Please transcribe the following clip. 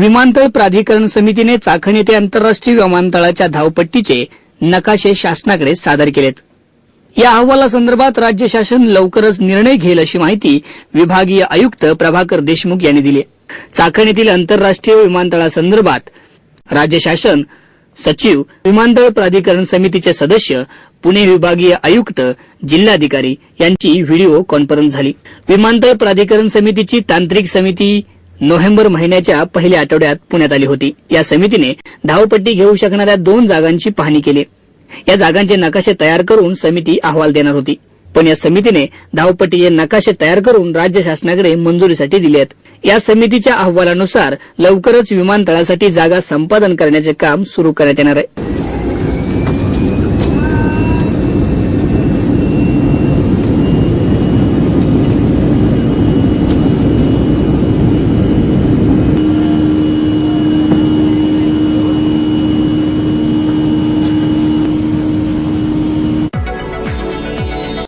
विमानतळ प्राधिकरण समितीने चाकण येथे आंतरराष्ट्रीय विमानतळाच्या धावपट्टीचे नकाशे शासनाकडे सादर केलेत. या अहवालासंदर्भात राज्य शासन लवकरच निर्णय घेईल अशी माहिती विभागीय आयुक्त प्रभाकर देशमुख यांनी दिली. चाकण येथील आंतरराष्ट्रीय विमानतळासंदर्भात राज्य शासन सचिव विमानतळ प्राधिकरण समितीचे सदस्य पुणे विभागीय आयुक्त जिल्हाधिकारी यांची व्हिडिओ कॉन्फरन्स झाली. विमानतळ प्राधिकरण समितीची तांत्रिक समिती नोव्हेंबर महिन्याच्या पहिल्या आठवड्यात पुण्यात आली होती. या समितीने धावपट्टी घेऊ शकणाऱ्या दोन जागांची पाहणी केली. या जागांचे नकाशे तयार करून समिती अहवाल देणार होती. पण या समितीने धावपट्टीचे नकाशे तयार करून राज्य शासनाकडे मंजुरीसाठी दिले आहेत. या समितीच्या अहवालानुसार लवकरच विमानतळासाठी जागा संपादन करण्याचे काम सुरू करण्यात येणार आहे.